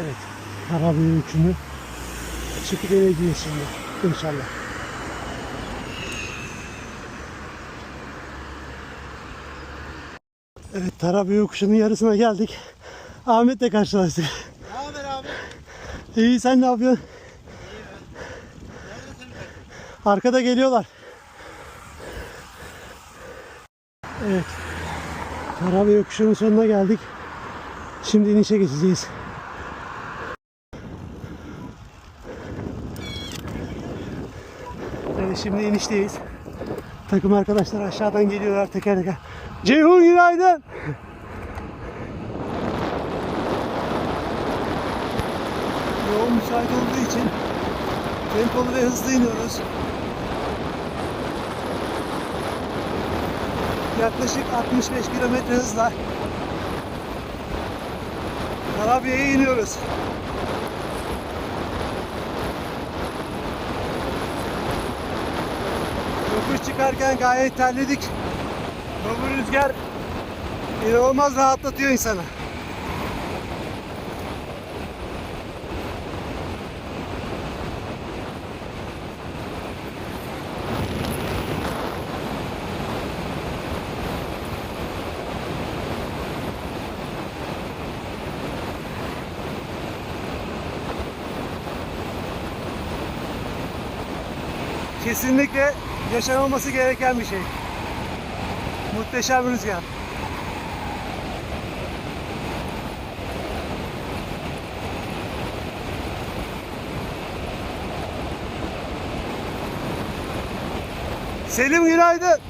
Evet. Karabük üçünü çıkıp deneyeceğiz şimdi. İnşallah. Evet Tarabya yokuşunun yarısına geldik. Ahmet'le karşılaştık. Ne haber abi? İyi sen ne yapıyorsun? Arkada geliyorlar. Evet. Tarabya yokuşunun sonuna geldik. Şimdi inişe geçeceğiz. Evet şimdi inişteyiz. Takım arkadaşlar aşağıdan geliyorlar teker teker. Ceyhun günaydın. Yol müsait olduğu için tempolu ve hızlı iniyoruz. Yaklaşık 65 kilometre hızla Karabya'ya iniyoruz. Yokuş çıkarken gayet terledik. Bu rüzgar inanılmaz rahatlatıyor insanı. Kesinlikle yaşanılması gereken bir şey. Muhteşem rüzgar. Selim günaydın.